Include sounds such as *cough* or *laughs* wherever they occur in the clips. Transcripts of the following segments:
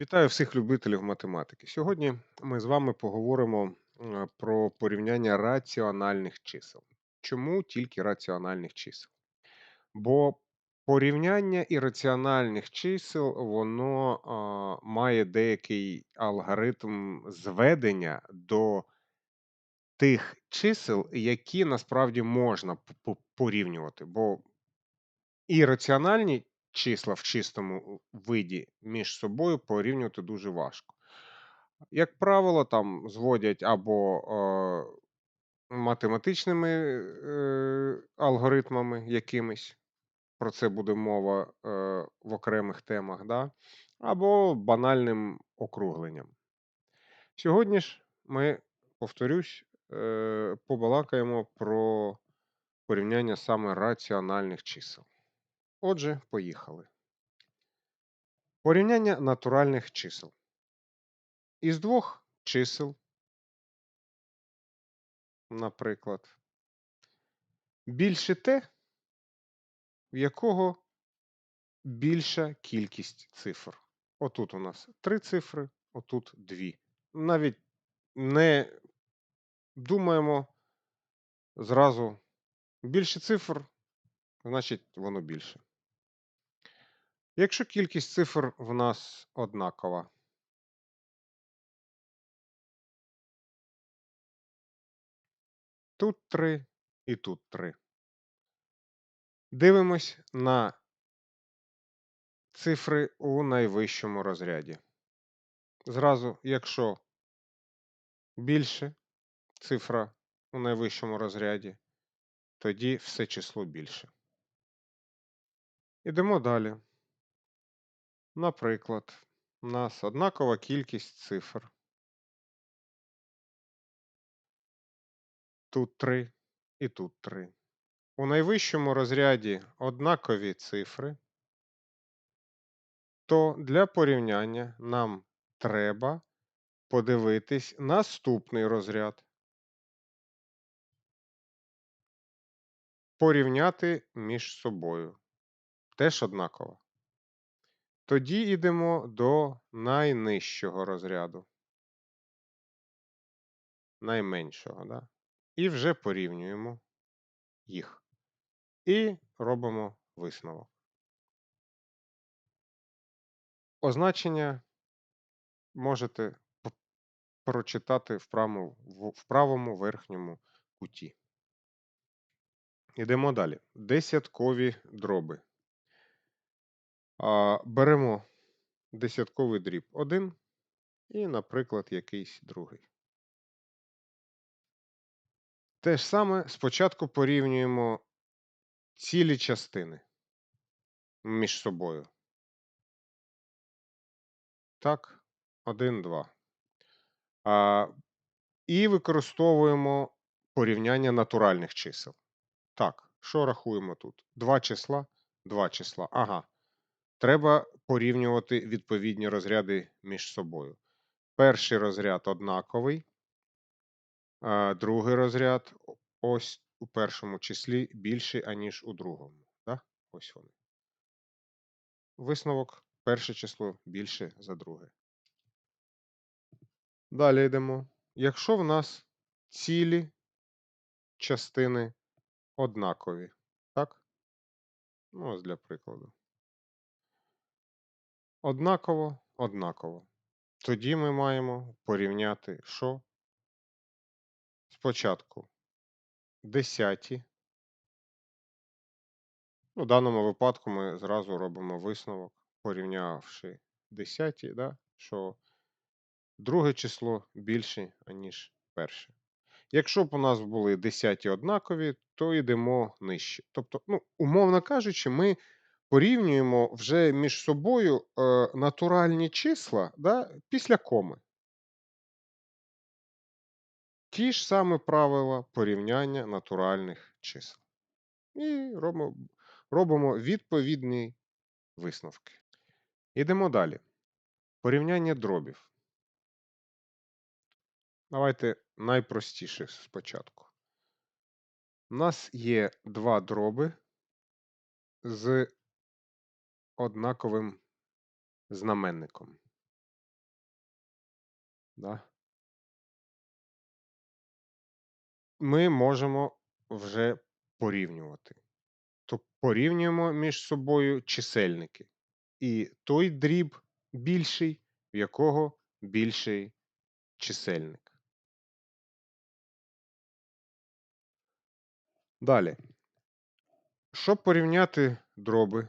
Вітаю всіх любителів математики. Сьогодні ми з вами поговоримо е, про порівняння раціональних чисел. Чому тільки раціональних чисел? Бо порівняння ірраціональних чисел воно а, має деякий алгоритм зведення до тих чисел, які насправді можна порівнювати. Бо ірраціональні числа в чистому виді між собою порівнювати дуже важко. Як правило, там зводять або е, математичними е, алгоритмами якимись, про це буде мова е, в окремих темах, да? або банальним округленням. Сьогодні ж ми, повторюсь, е, побалакаємо про порівняння саме раціональних чисел. Отже, поїхали. Порівняння натуральних чисел. Із двох чисел, наприклад, більше те, в якого більша кількість цифр. Отут у нас три цифри, отут дві. Навіть не думаємо зразу більше цифр, значить воно більше. Якщо кількість цифр в нас однакова, тут 3 і тут 3. Дивимось на цифри у найвищому розряді. Зразу, якщо більше цифра у найвищому розряді, тоді все число більше. Ідемо далі. Наприклад, у нас однакова кількість цифр. Тут 3 і тут 3. У найвищому розряді однакові цифри, то для порівняння нам треба подивитись наступний розряд. Порівняти між собою. Теж однаково. Тоді йдемо до найнижчого розряду. Найменшого, да? І вже порівнюємо їх. І робимо висновок. Означення можете прочитати в правому, в правому верхньому куті. Йдемо далі. Десяткові дроби. А, беремо десятковий дріб 1 і, наприклад, якийсь другий. Те ж саме спочатку порівнюємо цілі частини між собою. Так, 1, 2. А, і використовуємо порівняння натуральних чисел. Так, що рахуємо тут? Два числа, два числа. Ага. Треба порівнювати відповідні розряди між собою. Перший розряд однаковий, а другий розряд ось у першому числі більший, аніж у другому. Да? Ось вони. Висновок перше число більше за друге. Далі йдемо. Якщо в нас цілі частини однакові, так? Ну, ось для прикладу. Однаково, однаково. Тоді ми маємо порівняти що? Спочатку десяті. У даному випадку ми зразу робимо висновок, порівнявши десяті, да, що друге число більше, аніж перше. Якщо б у нас були десяті однакові, то йдемо нижче. Тобто, ну, умовно кажучи, ми порівнюємо вже між собою е, натуральні числа да, після коми. Ті ж самі правила порівняння натуральних чисел. І робимо, робимо відповідні висновки. Ідемо далі. Порівняння дробів. Давайте найпростіше спочатку. У нас є два дроби з однаковим знаменником. Да? Ми можемо вже порівнювати. То порівнюємо між собою чисельники. І той дріб більший, в якого більший чисельник. Далі. Щоб порівняти дроби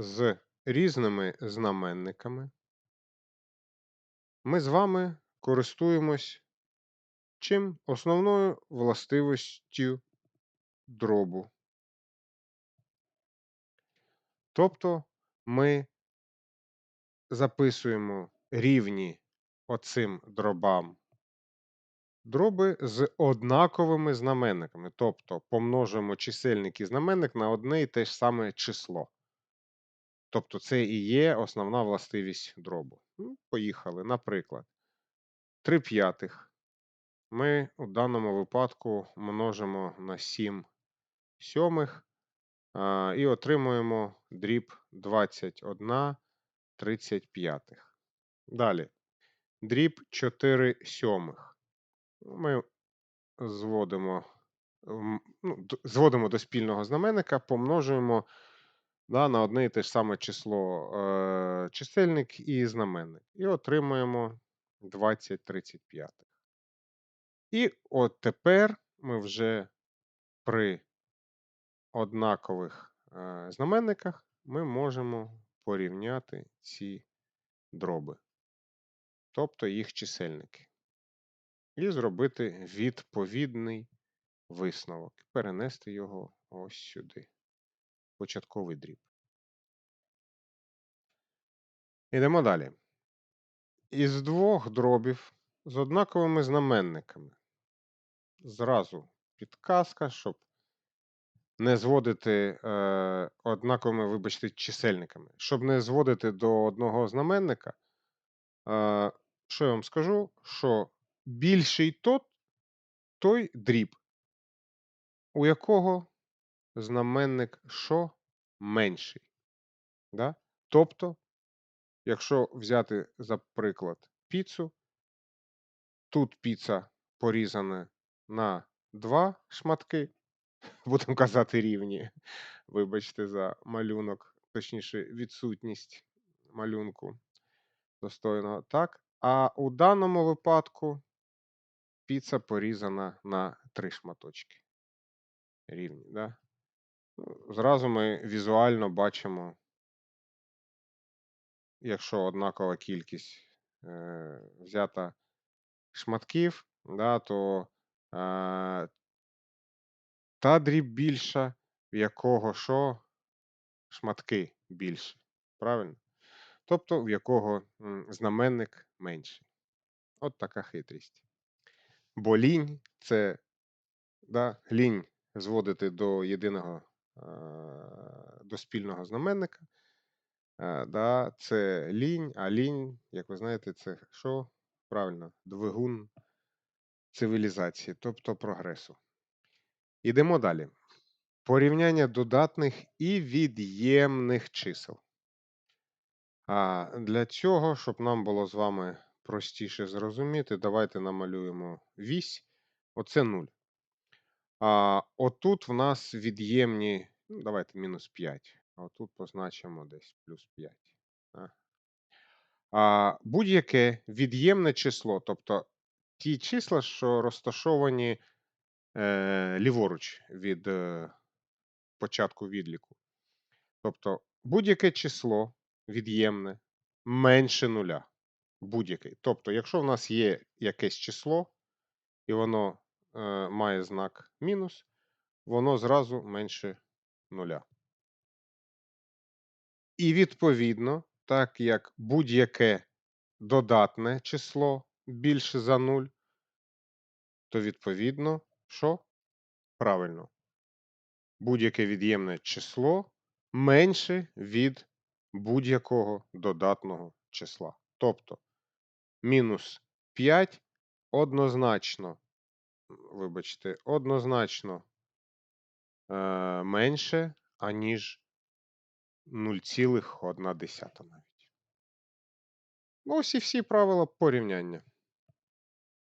з різними знаменниками, ми з вами користуємось чим основною властивістю дробу. Тобто ми записуємо рівні оцим дробам дроби з однаковими знаменниками. Тобто помножуємо чисельник і знаменник на одне і те ж саме число. Тобто це і є основна властивість дробу. Ну, Поїхали. Наприклад, 3 п'ятих ми у даному випадку множимо на 7 сьомих і отримуємо дріб 21 35. Далі. Дріб 4 сьомих. Ми зводимо ну, зводимо до спільного знаменника, помножуємо да, на одне і те ж саме число е, чисельник і знаменник. І отримуємо 20 35. І от тепер ми вже при однакових е, знаменниках ми можемо порівняти ці дроби, тобто їх чисельники, і зробити відповідний висновок, перенести його ось сюди. Початковий дріб. Ідемо далі. Із двох дробів з однаковими знаменниками. Зразу підказка, щоб не зводити е, однаковими, вибачте, чисельниками. Щоб не зводити до одного знаменника, е, що я вам скажу? Що більший тот той дріб, у якого знаменник що менший. Да? Тобто, якщо взяти за приклад піцу, тут піца порізана на два шматки, *laughs* будемо казати рівні. Вибачте, за малюнок, точніше, відсутність малюнку достойного. Так. А у даному випадку піца порізана на три шматочки. Рівні. Да? Зразу ми візуально бачимо, якщо однакова кількість е, взята шматків, да, то е, та дріб більша, в якого що шматки більше. Правильно? Тобто, в якого знаменник менший. От така хитрість. Бо лінь це да, лінь зводити до єдиного до спільного знаменника. Да, Це лінь, а лінь, як ви знаєте, це що? Правильно, двигун цивілізації, тобто прогресу. Ідемо далі. Порівняння додатних і від'ємних чисел. А Для цього, щоб нам було з вами простіше зрозуміти, давайте намалюємо вісь. Оце 0. А Отут в нас від'ємні, ну, давайте мінус 5. А отут позначимо десь плюс 5. А Будь-яке від'ємне число, тобто ті числа, що розташовані е, ліворуч від е, початку відліку. Тобто будь-яке число від'ємне менше нуля. Будь-яке. Тобто, якщо в нас є якесь число, і воно е, має знак мінус, воно зразу менше нуля. І відповідно, так як будь-яке додатне число більше за 0, то відповідно, що? Правильно. Будь-яке від'ємне число менше від будь-якого додатного числа. Тобто мінус 5 однозначно, вибачте, однозначно менше, аніж 0,1 навіть. Ось і всі правила порівняння.